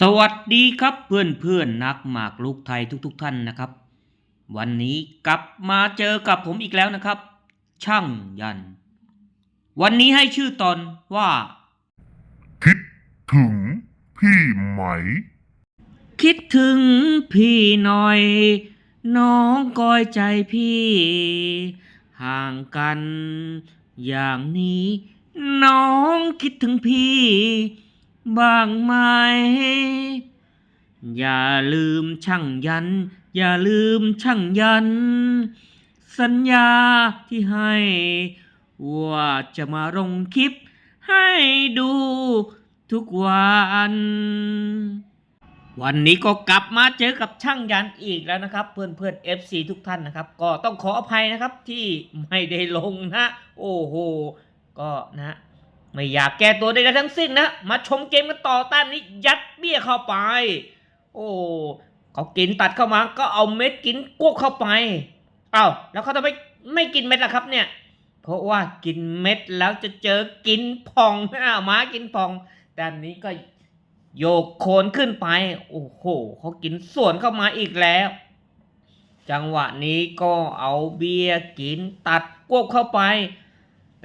สวัสดีครับเพื่อนเพื่อนๆนักหมากลูกไทยทุกๆทท่านนะครับ วันนี้กลับมาเจอกับผมอีกแล้วนะครับ ช่างยัน วันนี้ให้ชื่อตอนว่า คิดถึงพี่ไหม คิดถึงพี่หน่อย น้องก้อยใจพี่ ห่างกัน อย่างนี้ น้องคิดถึงพี่ บ้างไหม อย่าลืมช่างยัน อย่าลืมช่างยัน สัญญาที่ให้ ว่าจะมาลงคลิปให้ดูทุกวัน วันนี้ก็กลับมาเจอกับช่างยันอีกแล้วนะครับ เพื่อนเพื่อนๆ FC ทุกท่านนะครับ ก็ต้องขออภัยนะครับที่ไม่ได้ลงนะ โอ้โห ก็นะ ไม่อยากแก้ตัวใดๆทั้งสิ้นนะ มาชมเกมกันต่อต้านนี้ยัดเบี้ยเข้าไป โอ้เขากินตัดเข้ามาก็เอาเม็ดกินกวกเข้าไปเอา้าแล้วเขาทำไมไม่กินเม็ดล่ะครับเนี่ย เพราะว่ากินเม็ดแล้วจะเจอกินพองอ้าวม้ากินพองแต่อันนี้ก็โยกโคนขึ้นไป โอ้โหเขากินส่วนเข้ามาอีกแล้ว จังหวะนี้ก็เอาเบียร์กินตัดกวบเข้าไป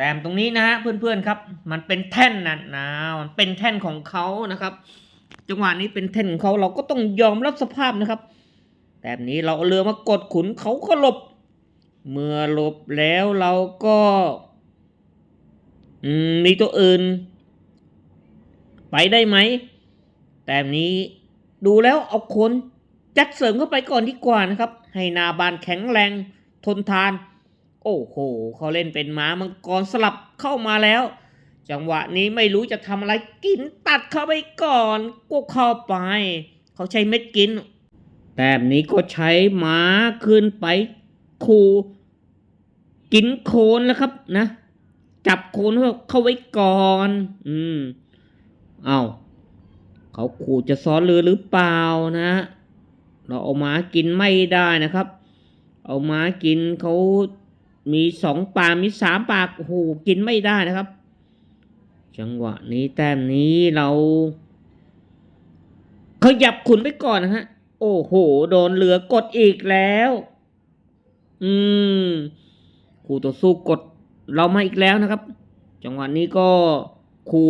ต้มตรงนี้นะฮะเพื่อนๆครับ มันเป็นแท่นนะนะมันเป็นแท่นของเขานะครับ จังหวะนี้เป็นแท่นของเขาเราก็ต้องยอมรับสภาพนะครับ แต้มนี้เราเรือมากดขุนเขาก็หลบ เมื่อหลบแล้วเราก็อืมมีตัวอื่น ไปได้ไหม แต้มนี้ดูแล้วเอาคนจัดเสริมเข้าไปก่อนดีกว่านะครับ ให้นาบานแข็งแรงทนทาน โอ้โหเขาเล่นเป็นม้ามังกรสลับเข้ามาแล้ว จังหวะนี้ไม่รู้จะทำอะไรกินตัดเข้าไปก่อนก็เข้าไป เขาใช้เม็ดกินแต้มนี้ก็ใช้ม้าขึ้นไปคูกินโคนแล้วครับนะ จับโคนเข้าไว้ก่อน อืม เอาเขาขู่จะซ้อนเรือหรือเปล่านะ เราเอาม้ากินไม่ได้นะครับ เอาม้ากินเขา มีสองปากมีสามปากโอ้โหกินไม่ได้นะครับ จังหวะนี้แต้มนี้เราขยับขุนไปก่อนนะฮะ โอ้โห โดนเรือกดอีกแล้ว อืมคู่ต่อสู้กดเรามาอีกแล้วนะครับ จังหวะนี้ก็คู่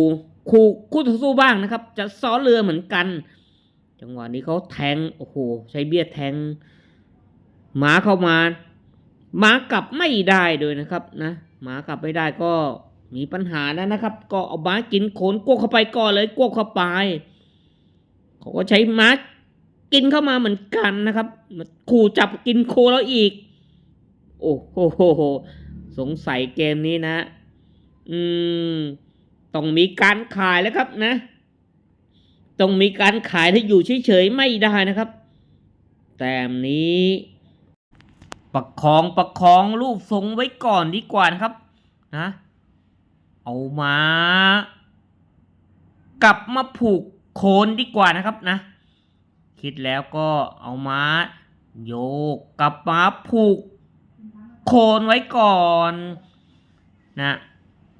คู่คู่ต่อสู้บ้างนะครับ จะซ้อเรือเหมือนกัน จังหวะนี้เขาแทง โอ้โห ใช้เบี้ยแทงหมาเข้ามา หมากลับไม่ได้ด้วยนะครับนะหมากลับไม่ได้ก็มีปัญหาแล้วนะครับ ก็เอาหมากินโขนกวกเข้าไปก่อนเลยกวกเข้าไปเขาก็ใช้หมากินเข้ามาเหมือนกันนะครับขู่จับกินโคแล้วอีก โอ้โหสงสัยเกมนี้นะ อืมต้องมีการขายแล้วครับนะต้องมีการขายถ้าอยู่เฉยๆไม่ได้นะครับ แต่มนี้ ประคองประคองรูปทรงไว้ก่อนดีกว่านะครับนะเอามา กลับมาผูกโคนดีกว่านะครับนะ คิดแล้วก็เอามา โยกกลับมาผูกโคนไว้ก่อนนะ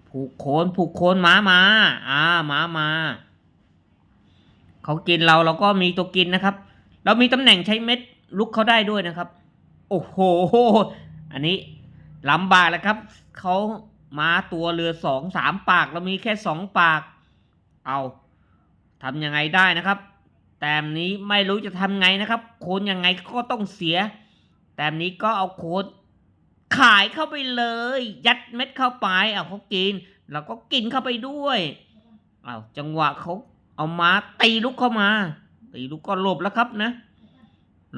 ผูกโคนผูกโคนม้ามาอ่าม้ามาเขากินเราเราก็มีตัวกินนะครับ เรามีตำแหน่งใช้เม็ดลุกเขาได้ด้วยนะครับ โอ้โห อันนี้ลำบากแล้วครับ เขามาตัวเรือสองสามปากเรามีแค่สองปาก เอาทำยังไงได้นะครับ แต้มนี้ไม่รู้จะทำไงนะครับ โคนยังไงก็ต้องเสีย แต้มนี้ก็เอาโคนขายเข้าไปเลย ยัดเม็ดเข้าไปเอาเขากินเราก็กินเข้าไปด้วยเอาจังหวะเขาเอามาตีลุกเข้ามาตีลุกก็หลบแล้วครับนะ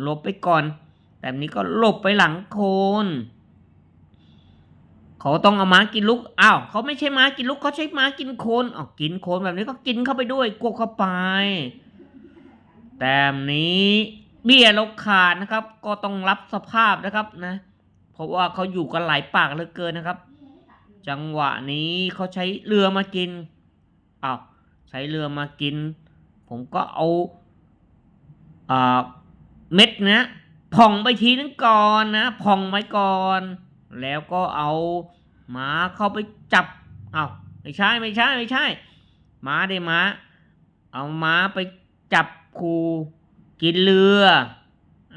หลบไปก่อน แต่นี้ก็หลบไปหลังโคน เขาต้องเอาม้ากินลุกอ้าวเขาไม่ใช่ม้ากินลุกเขาใช้ม้ากินโคนอ้ากินโคนแบบนี้ก็กินเข้าไปด้วยกวกเข้าไป แต่นี้เบี้ยเราขาดนะครับ ก็ต้องรับสภาพนะครับนะ เพราะว่าเขาอยู่กันหลายปากเหลือเกินนะครับ จังหวะนี้เขาใช้เรือมากินอ้าวใช้เรือมากิน ผมก็เอาอ่าเม็ดเนี้ย ผ่องไปทีนึงก่อนนะผ่องไว้ก่อน แล้วก็เอาหมาเข้าไปจับเอา้าไม่ใช่ไม่ใช่ไม่ใช่หมาได้หมาเอาหมาไปจับคูกินเรือ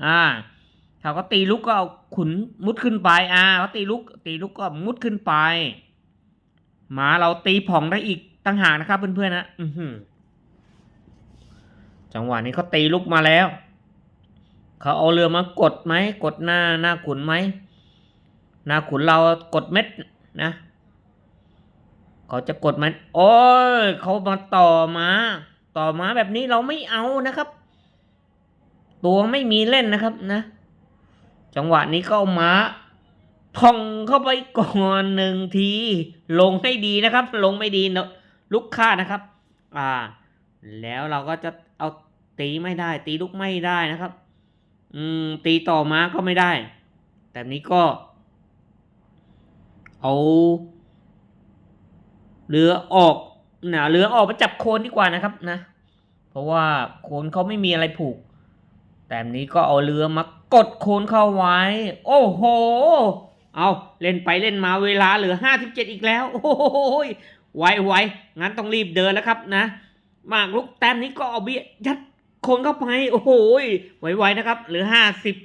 อ่าถ้าเขาตีลุกก็เอาขุนมุดขึ้นไปอ่าเขาตีลุกตีลุกก็มุดขึ้นไปหมาเราตีผ่องได้อีกตั้งหากนะครับเพื่อนๆนะอือหือจังหวะนี้เขาตีลุกมาแล้ว เขาเอาเรือมากดไหมกดหน้าหน้าขุนไหมหน้าขุนเรากดเม็ดนะเขาจะกดมันโอ้ยเขามาต่อมาต่อมาแบบนี้เราไม่เอานะครับ ตัวไม่มีเล่นนะครับนะ จังหวะนี้ก็เอามาท่องเข้าไปก่อนหนึ่งที ลงให้ดีนะครับ ลงไม่ดีเนอะลุกค่านะครับ อ่า แล้วเราก็จะเอาตีไม่ได้ ตีลุกไม่ได้นะครับ อืม ตีต่อมาก็ไม่ได้ แต่นี้ก็ เอาเรือออกนะเรือออกมาจับโคนดีกว่านะครับนะ เพราะว่าโคนเขาไม่มีอะไรผูก แต่นี้ก็เอาเรือมากดโคนเข้าไว้ โอ้โห เอาเล่นไปเล่นมาเวลาเหลือห้าสิบเจ็ดอีกแล้ว โอ้โหยไวไวงั้นต้องรีบเดินแล้วครับนะ มากลุกแต้มนี้ก็เอาเบียยัด คนเข้าไปโอ้โหยไวๆนะครับเหลือห้าสิบ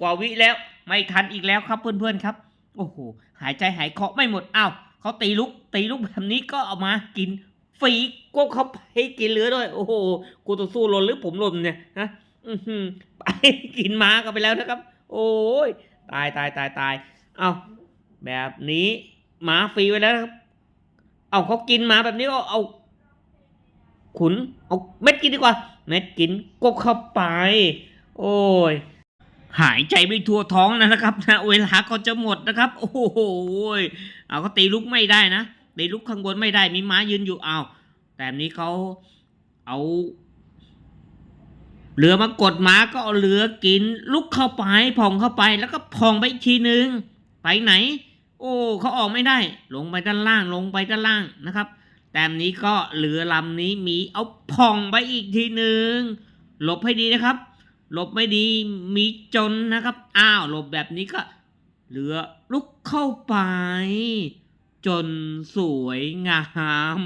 กว่าวิแล้วไม่ทันอีกแล้วครับเพื่อนๆครับ โอ้โหหายใจหายเคาะไม่หมดอ้าวเขาตีลุกตีลุกแบบนี้ก็เอามากินฟรีก็เขาไปกินเหลือด้วย โอ้โหกูต้องสู้หล่นหรือผมหล่นเนี่ยนะอือไปกินม้ากันไปแล้วนะครับ โอ้ยตายตายตายตายเอาแบบนี้หมาฟรีไปแล้วครับเอาเขากินหมาแบบนี้ก็เอาขุนเอาเม็ดกินดีกว่า เม็ดกินก็เข้าไป โอ้ย หายใจไม่ทั่วท้องนะครับนะเวลาก็จะหมดนะครับ โอ้โหยเอาก็ตีลุกไม่ได้นะตีลุกข้างบนไม่ได้มีม้ายืนอยู่เอาแต่นี้เขาเอาเรือมากดม้าก็เอาเรือกิน ลุกเข้าไปผ่องเข้าไปแล้วก็ผ่องไปอีกทีนึง ไปไหน โอ้เขาออกไม่ได้ ลงไปด้านล่างลงไปด้านล่างนะครับ แต่อันนี้ก็เรือลำนี้มีเอาผ่องไปอีกทีหนึ่งหลบให้ดีนะครับ หลบไม่ดีมีจนนะครับ อ้าวหลบแบบนี้ก็เรือลุกเข้าไป จนสวยงาม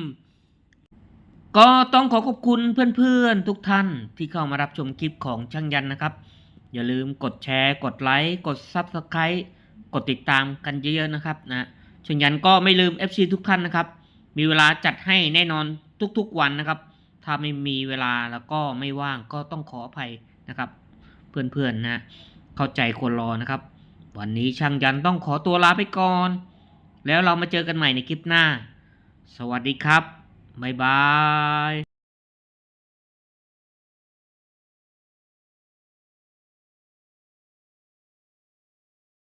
ก็ต้องขอขอบคุณเพื่อนๆทุกท่านที่เข้ามารับชมคลิปของช่างยันนะครับ อย่าลืมกดแชร์ กดไลค์ กด Subscribe กดติดตามกันเยอะๆนะครับนะช่างยันก็ไม่ลืม FC ทุกท่านนะครับ มีเวลาจัดให้แน่นอนทุกๆวันนะครับ ถ้าไม่มีเวลาแล้วก็ไม่ว่างก็ต้องขออภัยนะครับ เพื่อนๆนะ เข้าใจคนรอนะครับ วันนี้ช่างยันต้องขอตัวลาไปก่อน แล้วเรามาเจอกันใหม่ในคลิปหน้า สวัสดีครับ บ๊ายบาย